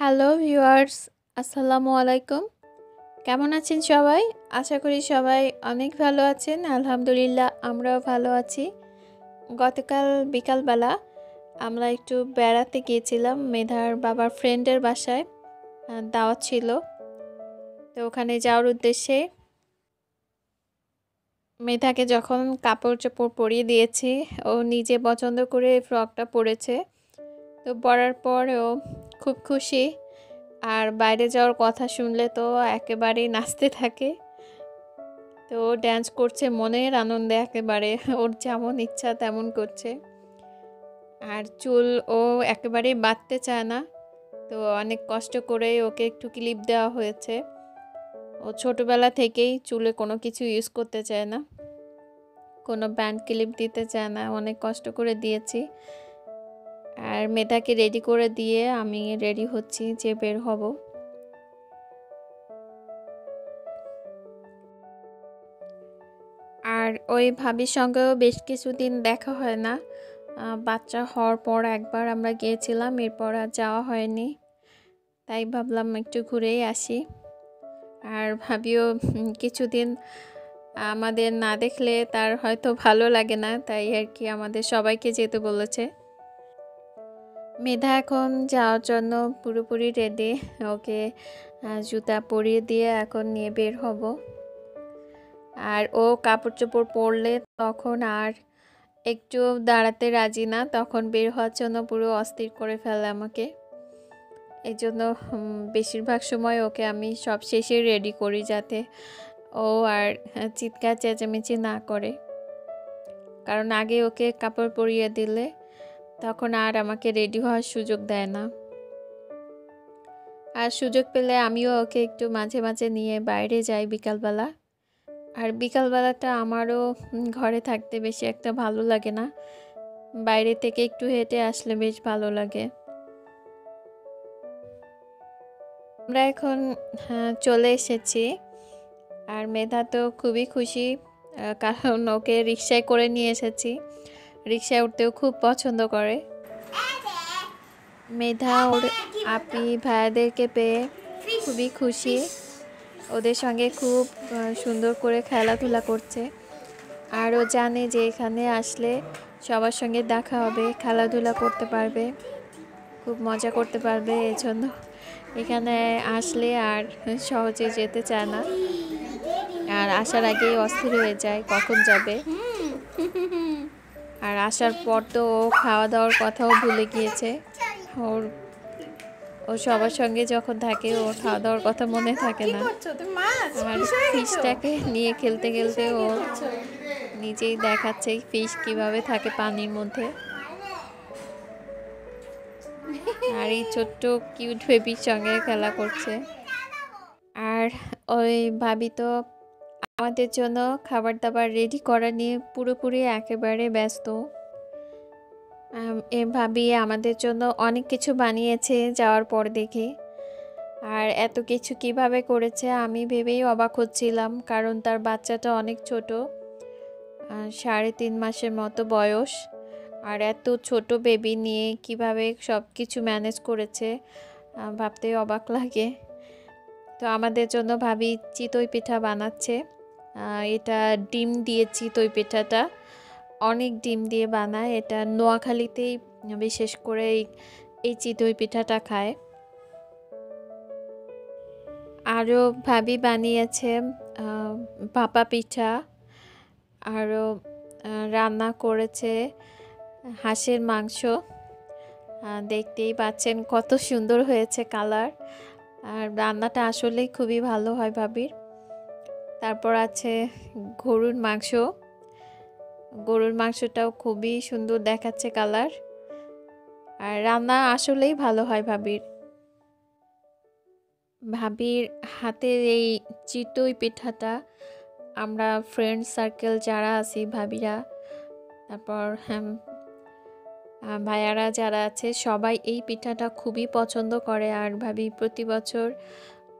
Hello viewers, আসসালামু আলাইকুম। কেমন আছেন সবাই? আশা করি সবাই অনেক ভালো আছেন। আলহামদুলিল্লাহ, আমরাও ভালো আছি। গতকাল বিকালবেলা আমরা একটু বেড়াতে গিয়েছিলাম। মেধার বাবার ফ্রেন্ডের বাসায় দাওয়াত ছিল। তো ওখানে যাওয়ার উদ্দেশ্যে মেধাকে যখন কাপড় চোপড় পরিয়ে দিয়েছি, ও নিজে পছন্দ করে ফ্রকটা পরেছে। তো পরার পর ও খুব খুশি। আর বাইরে যাওয়ার কথা শুনলে তো একেবারেই নাচতে থাকে। তো ড্যান্স করছে মনের আনন্দে একেবারে, ওর যেমন ইচ্ছা তেমন করছে। আর চুল ও একেবারেই বাঁধতে চায় না। তো অনেক কষ্ট করে ওকে একটু ক্লিপ দেওয়া হয়েছে। ও ছোটোবেলা থেকেই চুলে কোনো কিছু ইউজ করতে চায় না। কোনো ব্যান্ড ক্লিপ দিতে চায় না। অনেক কষ্ট করে দিয়েছি। আর মেধাকে রেডি করে দিয়ে আমি রেডি হচ্ছি যে বের হব। আর ওই ভাবির সঙ্গেও বেশ কিছুদিন দেখা হয় না। বাচ্চা হওয়ার পর একবার আমরা গিয়েছিলাম, এরপর আর যাওয়া হয়নি। তাই ভাবলাম একটু ঘুরেই আসি। আর ভাবিও কিছুদিন আমাদের না দেখলে তার হয়তো ভালো লাগে না, তাই আর কি আমাদের সবাইকে যেতে বলেছে। মেধা এখন যাওয়ার জন্য পুরোপুরি রেডি ওকে জুতা পরিয়ে দিয়ে এখন নিয়ে বের হব। আর ও কাপড় চোপড় পরলে তখন আর একটু দাঁড়াতে রাজি না। তখন বের হওয়ার জন্য পুরো অস্থির করে ফেলে আমাকে। এই জন্য বেশিরভাগ সময় ওকে আমি সব শেষে রেডি করি যাতে ও আর চিৎকার চেঁচামেচি না করে। কারণ আগে ওকে কাপড় পরিয়ে দিলে তখন আর আমাকে রেডি হওয়ার সুযোগ দেয় না। আর সুযোগ পেলে আমিও ওকে একটু মাঝে মাঝে নিয়ে বাইরে যাই বিকালবেলা। আর বিকালবেলাটা আমারও ঘরে থাকতে বেশি একটা ভালো লাগে না। বাইরে থেকে একটু হেঁটে আসলে বেশ ভালো লাগে। আমরা এখন হ্যাঁ, চলে এসেছি। আর মেধা তো খুবই খুশি কারণ ওকে রিক্সায় করে নিয়ে এসেছি। রিক্সায় উঠতেও খুব পছন্দ করে। মেধা ওর আপি ভাইয়াদেরকে পেয়ে খুবই খুশি। ওদের সঙ্গে খুব সুন্দর করে খেলাধুলা করছে। আর ও জানে যে এখানে আসলে সবার সঙ্গে দেখা হবে, খেলাধুলা করতে পারবে, খুব মজা করতে পারবে এজন্য। এখানে আসলে আর সহজে যেতে চায় না। আর আসার আগেই অস্থির হয়ে যায় কখন যাবে। আর আসার পর তো ও খাওয়া দাওয়ার কথাও ভুলে গিয়েছে। ওর, ও সবার সঙ্গে যখন থাকে ও খাওয়া দাওয়ার কথা মনে থাকে না। আর ফিশটাকে নিয়ে খেলতে খেলতে ও নিজেই দেখাচ্ছে ফিশ কীভাবে থাকে পানির মধ্যে। আর এই ছোট্ট কিউট বেবির সঙ্গে খেলা করছে। আর ওই ভাবি তো আমাদের জন্য খাবার দাবার রেডি করা নিয়ে পুরোপুরি একেবারে ব্যস্ত। এ আমাদের জন্য অনেক কিছু বানিয়েছে যাওয়ার পর দেখে। আর এত কিছু কীভাবে করেছে আমি ভেবেই অবাক হচ্ছিলাম, কারণ তার বাচ্চাটা অনেক ছোট সাড়ে তিন মাসের মতো বয়স। আর এত ছোট বেবি নিয়ে কীভাবে সব কিছু ম্যানেজ করেছে ভাবতে অবাক লাগে। তো আমাদের জন্য ভাবি চিতই পিঠা বানাচ্ছে। এটা ডিম দিয়ে চিতই পিঠাটা। অনেক ডিম দিয়ে বানায়। এটা নোয়াখালীতেই বিশেষ করে এই চিতই পিঠাটা খায়। আরও ভাবি বানিয়েছে ভাপা পিঠা। আরও রান্না করেছে হাঁসের মাংস। দেখতেই পাচ্ছেন কত সুন্দর হয়েছে কালার। আর রান্নাটা আসলেই খুবই ভালো হয় ভাবির। তারপর আছে গরুর মাংস। গরুর মাংসটাও খুবই সুন্দর দেখাচ্ছে কালার। আর রান্না আসলেই ভালো হয় ভাবির। ভাবির হাতের এই চিতই পিঠাটা আমরা ফ্রেন্ড সার্কেল যারা আছি ভাবিরা, তারপর হ্যাঁ ভাইয়ারা যারা আছে, সবাই এই পিঠাটা খুবই পছন্দ করে। আর ভাবি, প্রতি বছর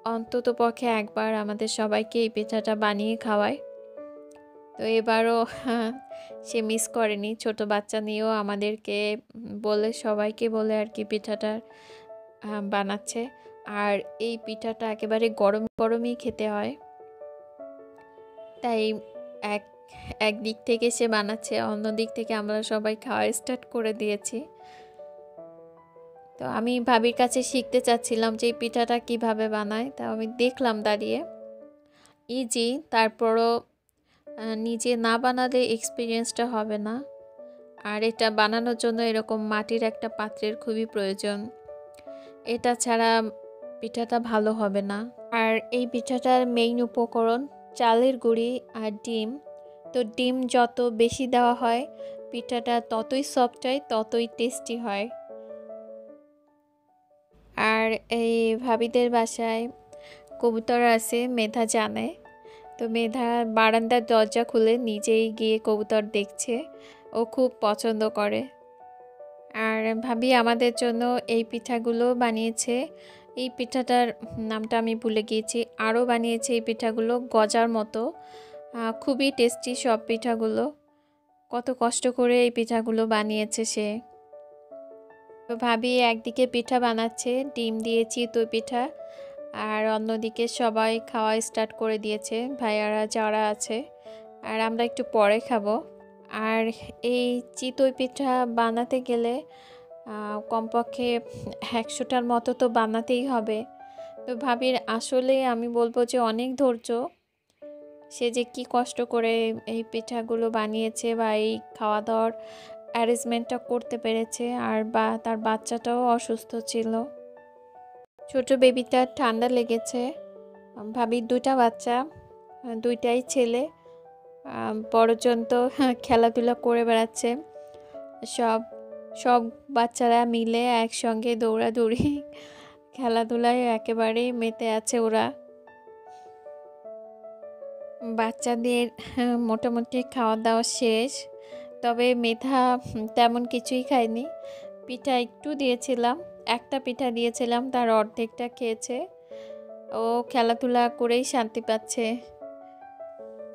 অন্তত পক্ষে একবার আমাদের সবাইকে এই পিঠাটা বানিয়ে খাওয়ায়। তো এবারও সে মিস করেনি। ছোট বাচ্চা নিয়েও আমাদেরকে বলে, সবাইকে বলে আর কি পিঠাটা বানাচ্ছে। আর এই পিঠাটা একেবারে গরম গরমই খেতে হয়। তাই এক একদিক থেকে সে বানাচ্ছে, অন্য দিক থেকে আমরা সবাই খাওয়া স্টার্ট করে দিয়েছি। তো আমি ভাবির কাছে শিখতে চাচ্ছিলাম যে পিঠাটা কীভাবে বানায়, তা আমি দেখলাম দাঁড়িয়ে। ইজি তারপরও নিজে না বানালে এক্সপিরিয়েন্সটা হবে না। আর এটা বানানোর জন্য এরকম মাটির একটা পাত্রের খুবই প্রয়োজন। এটা ছাড়া পিঠাটা ভালো হবে না। আর এই পিঠাটার মেইন উপকরণ চালের গুঁড়ি আর ডিম। তো ডিম যত বেশি দেওয়া হয়, পিঠাটা ততই সফট হয়, ততই টেস্টি হয়। আর এই ভাবিদের বাসায় কবুতর আছে, মেধা জানে। তো মেধা বারান্দার দরজা খুলে নিজেই গিয়ে কবুতর দেখছে। ও খুব পছন্দ করে। আর ভাবি আমাদের জন্য এই পিঠাগুলো বানিয়েছে। এই পিঠাটার নামটা আমি ভুলে গিয়েছি। আরও বানিয়েছে এই পিঠাগুলো গজার মতো। খুবই টেস্টি সব পিঠাগুলো। কত কষ্ট করে এই পিঠাগুলো বানিয়েছে সে। তো ভাবি একদিকে পিঠা বানাচ্ছে, ডিম দিয়ে চিতই পিঠা, আর অন্যদিকে সবাই খাওয়া স্টার্ট করে দিয়েছে, ভাইয়ারা যারা আছে। আর আমরা একটু পরে খাব। আর এই চিতই পিঠা বানাতে গেলে কমপক্ষে একশোটার মতো তো বানাতেই হবে। তো ভাবির আসলে আমি বলব যে অনেক ধৈর্য। সে যে কি কষ্ট করে এই পিঠাগুলো বানিয়েছে বা এই খাওয়া দাওয়ার অ্যারেঞ্জমেন্টটা করতে পেরেছে আর বা তার বাচ্চাটাও অসুস্থ ছিল। ছোট বেবিটার ঠান্ডা লেগেছে। ভাবির দুটা বাচ্চা দুইটাই ছেলে। বড়জন তো খেলাধুলা করে বেড়াচ্ছে। সব সব বাচ্চারা মিলে একসঙ্গে দৌড়াদৌড়ি, খেলাধুলায় একেবারেই মেতে আছে ওরা। বাচ্চাদের হ্যাঁ, মোটামুটি খাওয়া দাওয়া শেষ। তবে মেধা তেমন কিছুই খায়নি। পিঠা একটু দিয়েছিলাম একটা পিঠা দিয়েছিলাম তার অর্ধেকটা খেয়েছে। ও খেলাধুলা করেই শান্তি পাচ্ছে।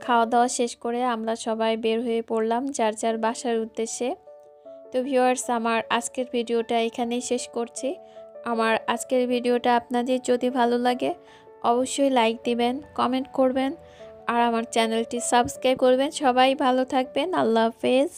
খাওয়া দাওয়া শেষ করে আমরা সবাই বের হয়ে পড়লাম যার যার বাসার উদ্দেশ্যে। তো ভিউয়ার্স আমার আজকের ভিডিওটা এখানেই শেষ করছি। আমার আজকের ভিডিওটা আপনাদের যদি ভালো লাগে অবশ্যই লাইক দিবেন কমেন্ট করবেন। আর আমার চ্যানেলটি সাবস্ক্রাইব করবেন। সবাই ভালো থাকবেন। আল্লাহ হাফেজ।